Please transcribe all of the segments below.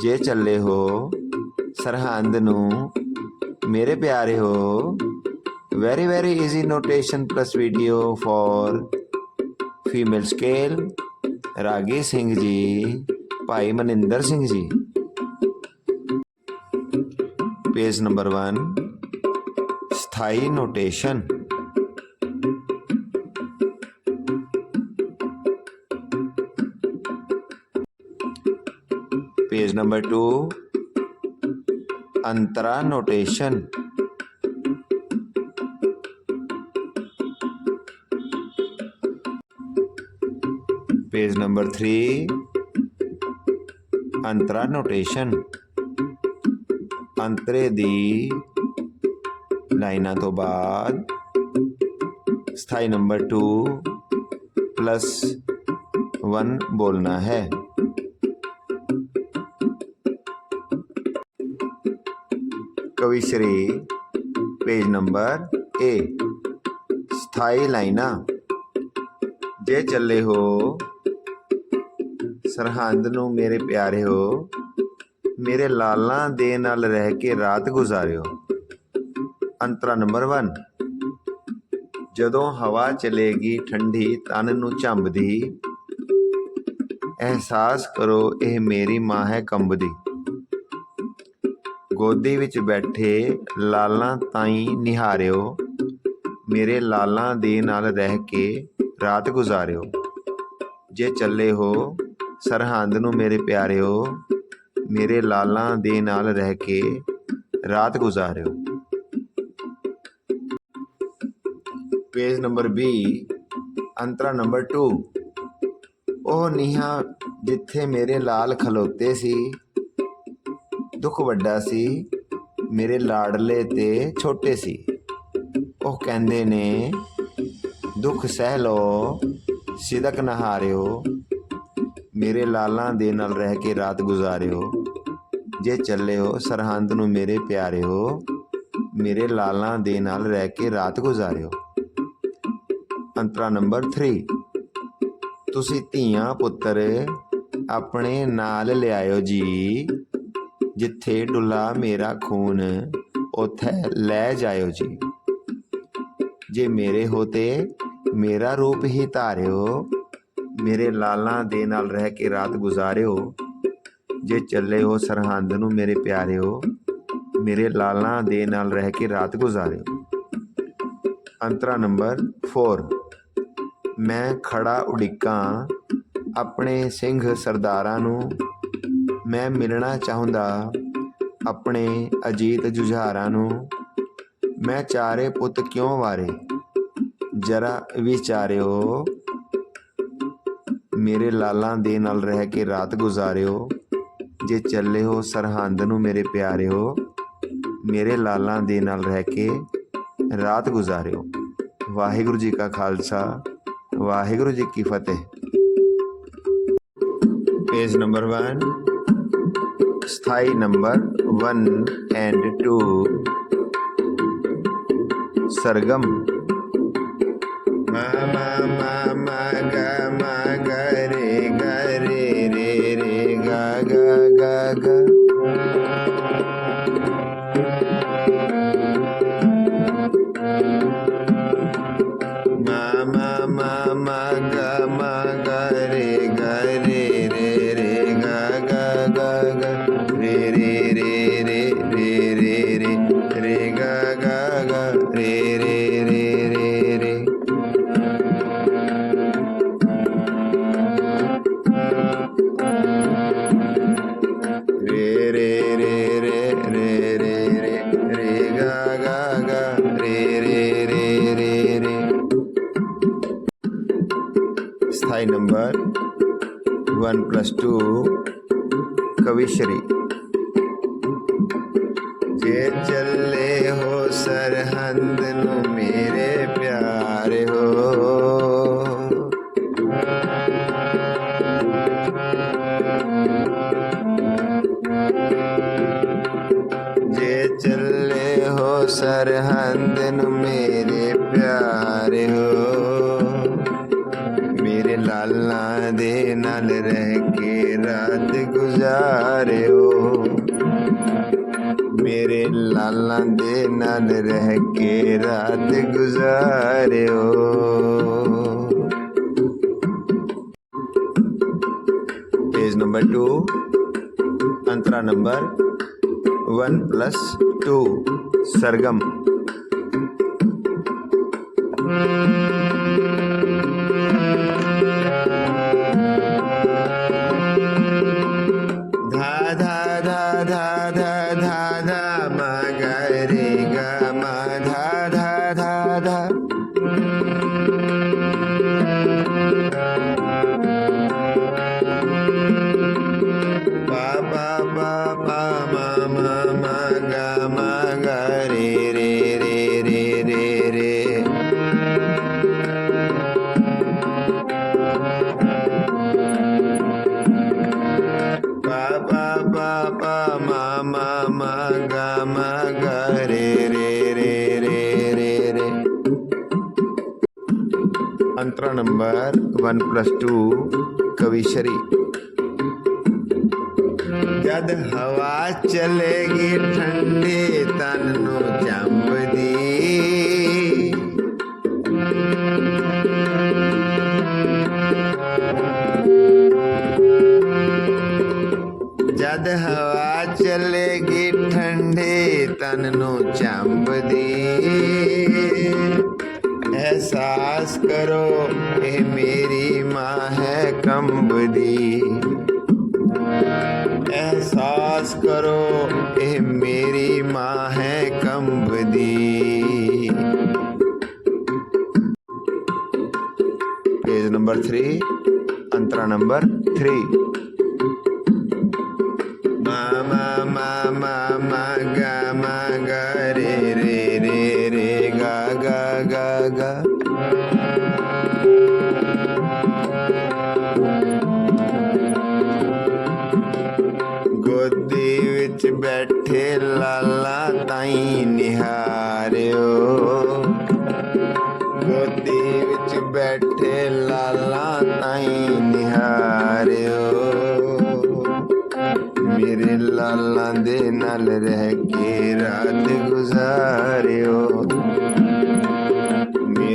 ਜੇ ਚੱਲੇ ਹੋ ਸਰਹੰਦ ਨੂੰ ਮੇਰੇ ਪਿਆਰੇ ਹੋ very very easy notation plus video for female scale ragi Singh ji Bhai Maninder Singh ji page number 1 ਸਥਾਈ ਨੋਟੇਸ਼ਨ पेज नंबर टू, अंतरा नोटेशन। पेज नंबर थ्री, अंतरा नोटेशन। अंतरे दी लाइना तो बाद। स्थायी नंबर टू, प्लस वन बोलना है। ਹੈ ਕਵਿਸ਼ਰੀ ਪੇਜ ਨੰਬਰ A ਸਥਾਈ ਲਾਈਨਾਂ। ਜੇ ਚੱਲੇ ਹੋ, ਸਰਹੰਦ ਨੂੰ ਮੇਰੇ ਪਿਆਰੇ ਹੋ, ਮੇਰੇ ਲਾਲਾਂ ਦੇ ਨਾਲ ਰਹਿ ਕੇ ਰਾਤ ਗੁਜ਼ਾਰਿਓ। ਅੰਤਰਾ ਨੰਬਰ 1 ਜਦੋਂ ਹਵਾ ਚਲੇਗੀ ਠੰਡੀ, ਤਨ ਨੂੰ ਝੰਬਦੀ, ਅਹਿਸਾਸ ਕਰੋ ਇਹ ਮੇਰੀ ਮਾਂ ਹੈ ਕੰਬਦੀ। ਗੋਦੀ ਵਿੱਚ ਬੈਠੇ ਲਾਲਾਂ ਤਾਈ ਨਿਹਾਰਿਓ, ਮੇਰੇ ਲਾਲਾਂ ਦੇ ਨਾਲ ਰਹਿ ਕੇ ਰਾਤ ਗੁਜ਼ਾਰਿਓ। ਜੇ ਚੱਲੇ ਹੋ ਸਰਹੰਦ ਨੂੰ ਮੇਰੇ ਪਿਆਰਿਓ, ਮੇਰੇ ਲਾਲਾਂ ਦੇ ਨਾਲ ਰਹਿ ਕੇ ਰਾਤ ਗੁਜ਼ਾਰਿਓ। ਪੇਜ ਨੰਬਰ 20 ਅੰਤਰਾ ਨੰਬਰ 2 ਉਹ ਨੀਹਾਂ ਜਿੱਥੇ ਮੇਰੇ ਲਾਲ ਖਲੋਤੇ ਸੀ ਦੁੱਖ ਵੱਡਾ ਸੀ, ਮੇਰੇ ਲਾਡਲੇ ਤੇ ਛੋਟੇ ਸੀ। ਉਹ ਕਹਿੰਦੇ ਨੇ, ਦੁੱਖ ਸਹਿ ਲੋ ਸਿਦਕ ਨਹਾਰਿਓ ਮੇਰੇ ਲਾਲਾਂ ਦੇ ਨਾਲ ਰਹਿ ਕੇ ਰਾਤ ਗੁਜ਼ਾਰਿਓ। ਜੇ ਚੱਲਿਓ ਸਰਹੰਦ ਨੂੰ ਮੇਰੇ ਪਿਆਰਿਓ, ਮੇਰੇ ਲਾਲਾਂ ਦੇ ਨਾਲ ਰਹਿ ਕੇ ਰਾਤ ਗੁਜ਼ਾਰਿਓ। ਅੰਤਰਾ ਨੰਬਰ 3 ਤੁਸੀਂ ਧੀਆਂ ਪੁੱਤਰ, ਆਪਣੇ ਨਾਲ ਲਿਆਇਓ ਜੀ। ਜਿੱਥੇ ਡੁੱਲਾ ਮੇਰਾ ਖੂਨ, ਉਥੇ ਲੈ ਜਾਇਓ ਜੀ। ਜੇ ਮੇਰੇ ਹੋਤੇ ਮੇਰਾ ਰੂਪ ਹੀ ਧਾਰਿਓ, ਮੇਰੇ ਲਾਲਾਂ ਦੇ ਨਾਲ ਰਹਿ ਕੇ ਰਾਤ ਗੁਜ਼ਾਰਿਓ, ਜੇ ਚੱਲੇ ਹੋ ਸਰਹੰਦ ਨੂੰ ਮੇਰੇ ਪਿਆਰਿਓ, ਮੇਰੇ ਲਾਲਾਂ ਦੇ ਨਾਲ ਰਹਿ ਕੇ ਰਾਤ ਗੁਜ਼ਾਰਿਓ। ਅੰਤਰਾ ਨੰਬਰ 4 ਮੈਂ ਖੜਾ ਉਡੀਕਾਂ ਆਪਣੇ ਸਿੰਘ ਸਰਦਾਰਾਂ ਨੂੰ ਮੈਂ ਮਿਲਣਾ ਚਾਹੁੰਦਾ ਆਪਣੇ ਅਜੀਤ ਜੁਝਾਰਾਂ ਨੂੰ। ਮੈਂ ਚਾਰੇ ਪੁੱਤ ਕਿਉਂ ਵਾਰੇ? ਜਰਾ ਵਿਚਾਰਿਓ, ਮੇਰੇ ਲਾਲਾਂ ਦੇ ਨਾਲ ਰਹਿ ਕੇ ਰਾਤ ਗੁਜ਼ਾਰਿਓ। ਜੇ ਚੱਲੇ ਹੋ ਸਰਹੰਦ ਨੂੰ ਮੇਰੇ ਪਿਆਰਿਓ, ਮੇਰੇ ਲਾਲਾਂ ਦੇ ਨਾਲ ਰਹਿ ਕੇ ਰਾਤ ਗੁਜ਼ਾਰਿਓ। ਵਾਹਿਗੁਰੂ ਜੀ ਕਾ ਖਾਲਸਾ, ਵਾਹਿਗੁਰੂ ਜੀ ਕੀ ਫਤਿਹ। ਪੇਜ ਨੰਬਰ 1 સ્થાયી નંબર વન એન્ડ ટુ સરગમ મા મા મા ਸਰਹੰਦ ਨੂੰ ਮੇਰੇ ਪਿਆਰੇ ਹੋ ਮੇਰੇ ਲਾਲਾਂ ਦੇ ਨਾਲ ਰਹਿ ਕੇ ਰਾਤ ਗੁਜ਼ਾਰ ਗੁਜ਼ਾਰਿਓ ਮੇਰੇ ਲਾਲਾਂ ਦੇ ਨਾਲ ਰਹਿ ਕੇ ਰਾਤ ਗੁਜ਼ਾਰਿਓ पेज नंबर टू अंतरा नंबर वन प्लस टू సర్గం. धा ਅੰਤਰਾ ਨੰਬਰ 1 2 ਕਵੀਸ਼ਰੀ ਜਦ ਹਵਾ ਚਲੇਗੀ ਠੰਡੇ ਤਨ ਨੂੰ ਜੰਬਦੀ ਕਰੋ, ਇਹ ਮੇਰੀ ਮਾਂ ਹੈ ਕੰਬਦੀ। ਪੇਜ ਨੰਬਰ 3 ਅੰਤਰਾ ਨੰਬਰ 3 ਮਾ ਮਾ ਮਾ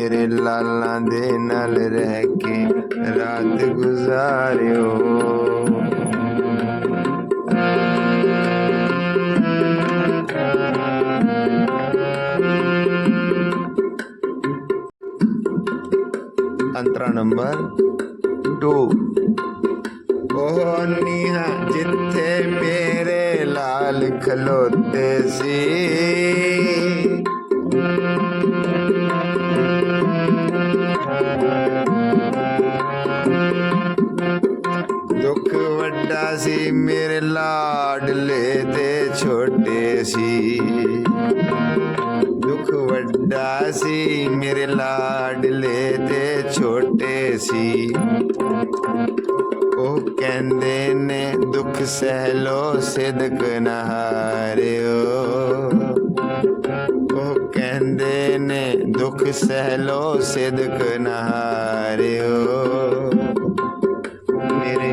ਮੇਰੇ ਲਾਲਾਂ ਦੇ ਨਾਲ ਰਹਿ ਕੇ ਰਾਤ ਗੁਜ਼ਾਰਿਓ। ਅੰਤਰਾ ਨੰਬਰ 2 ਉਹ ਨੀਹਾ ਜਿੱਥੇ ਮੇਰੇ ਲਾਲ ਖਲੋਤੇ ਸੀ। ਵੱਡਾ ਸੀ ਮੇਰੇ ਲਾਡਲੇ ਤੇ ਛੋਟੇ ਸੀ। ਦੁੱਖ ਵੱਡਾ ਸੀ ਮੇਰੇ ਲਾਡਲੇ ਤੇ ਛੋਟੇ ਸੀ। ਉਹ ਕਹਿੰਦੇ ਨੇ, ਦੁੱਖ ਸਹਿ ਲੋ ਸਿਦਕ ਨਹਾਰਿਓ ਉਹ ਕਹਿੰਦੇ ਨੇ, ਦੁੱਖ ਸਹਿ ਲੋ ਸਿਦਕ ਨਹਾਰਿਓ ਮੇਰੇ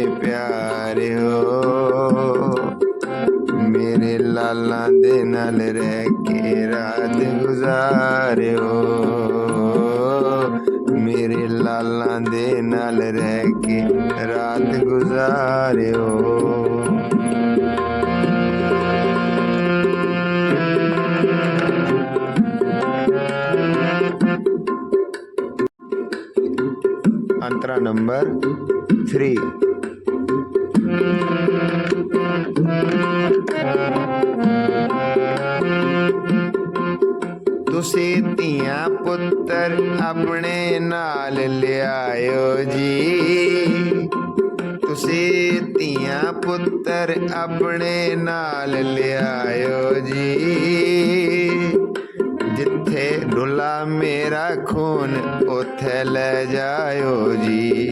ਹਾਲਾਂ ਦੇ ਨਾਲ ਰਹਿ ਕੇ ਰਾਤ ਗੁਜ਼ਾਰਿਓ ਮੇਰੇ ਲਾਲਾਂ ਦੇ ਨਾਲ ਰਹਿ ਕੇ ਰਾਤ ਗੁਜ਼ਾਰਿਓ अंतरा नंबर थ्री ਤੁਸੀਂ ਧੀਆਂ ਪੁੱਤਰ ਆਪਣੇ ਨਾਲ ਲਿਆਇਓ ਜੀ। ਤੁਸੀਂ ਧੀਆਂ ਪੁੱਤਰ ਆਪਣੇ ਨਾਲ ਲਿਆਇਓ ਜੀ। ਜਿੱਥੇ ਡੁੱਲਾ ਮੇਰਾ ਖੂਨ, ਉੱਥੇ ਲੈ ਜਾਇਓ ਜੀ।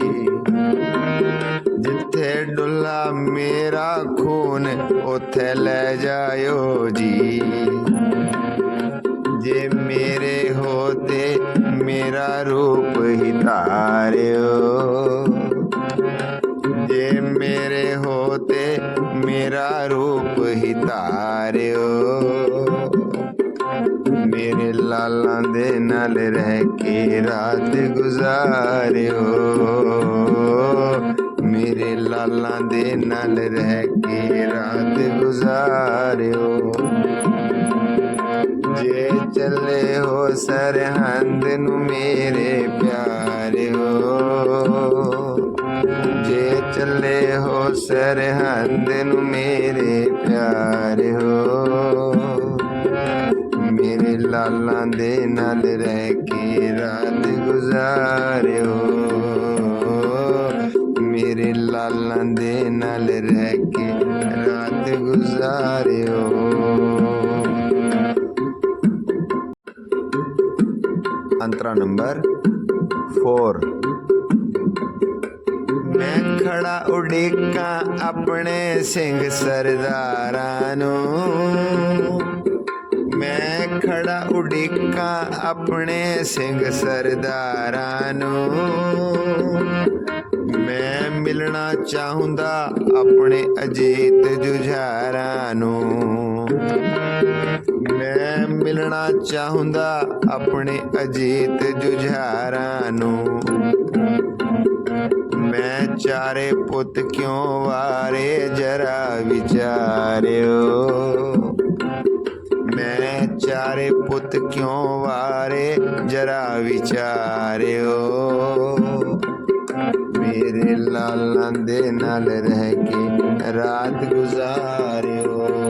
ਜਿੱਥੇ ਡੁੱਲਾ ਮੇਰਾ ਖੂਨ, ਉੱਥੇ ਲੈ ਜਾਇਓ ਜੀ। ਜੇ ਮੇਰੇ ਹੋ ਤੇ ਮੇਰਾ ਰੂਪ ਹੀ ਧਾਰਿਓ। ਜੇ ਮੇਰੇ ਹੋ ਤੇ ਮੇਰਾ ਰੂਪ ਹੀ ਧਾਰਿਓ। ਮੇਰੇ ਲਾਲਾਂ ਦੇ ਨਾਲ ਰਹਿ ਕੇ ਰਾਤ ਗੁਜ਼ਾਰਿਓ। ਮੇਰੇ ਲਾਲਾਂ ਦੇ ਨਾਲ ਰਹਿ ਕੇ ਰਾਤ ਗੁਜ਼ਾਰਿਓ। ਜੇ ਚੱਲੇ ਹੋ ਸਰਹੰਦ ਨੂੰ ਮੇਰੇ ਪਿਆਰਿਓ ਜੇ ਚੱਲੇ ਹੋ ਸਰਹੰਦ ਨੂੰ ਮੇਰੇ ਪਿਆਰਿਓ ਮੇਰੇ ਲਾਲਾਂ ਦੇ ਨਾਲ ਰਹਿ ਕੇ ਰਾਤ ਗੁਜ਼ਾਰਿਓ ਮੇਰੇ ਲਾਲਾਂ ਦੇ ਨਾਲ ਰਹਿ ਕੇ ਰਾਤ ਗੁਜ਼ਾਰਿਓ ਅੰਤਰਾ ਨੰਬਰ 4 ਮੈਂ ਖੜਾ ਉਡੀਕਾਂ ਆਪਣੇ ਸਿੰਘ ਸਰਦਾਰਾਂ ਨੂੰ। ਮੈਂ ਖੜਾ ਉਡੀਕਾਂ ਆਪਣੇ ਸਿੰਘ ਸਰਦਾਰਾਂ ਨੂੰ। ਮੈਂ ਮਿਲਣਾ ਚਾਹੁੰਦਾ ਆਪਣੇ ਅਜੀਤ ਜੁਝਾਰਾਂ ਨੂੰ। ਮੈਂ ਮਿਲਣਾ ਚਾਹੁੰਦਾ ਆਪਣੇ ਅਜੀਤ ਜੁਝਾਰਾਂ ਨੂੰ। ਮੈਂ ਚਾਰੇ ਪੁੱਤ ਕਿਉਂ ਵਾਰੇ, ਜਰਾ ਵਿਚਾਰਿਓ। ਮੈਂ ਚਾਰੇ ਪੁੱਤ ਕਿਉਂ ਵਾਰੇ, ਜਰਾ ਵਿਚਾਰਿਓ। ਮੇਰੇ ਲਾਲਾਂ ਦੇ ਨਾਲ ਰਹਿ ਕੇ ਰਾਤ ਗੁਜ਼ਾਰਿਓ।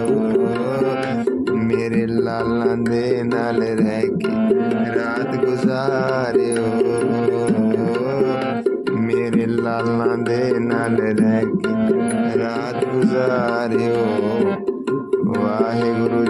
ਮੇਰੇ ਲਾਲਾਂ ਦੇ ਨਾਲ ਰਹਿ ਕੇ ਰਾਤ ਗੁਜ਼ਾਰਿਓ ਮੇਰੇ ਲਾਲਾਂ ਦੇ ਨਾਲ ਰਹਿ ਕੇ ਰਾਤ ਗੁਜ਼ਾਰਿਓ ਵਾਹਿਗੁਰੂ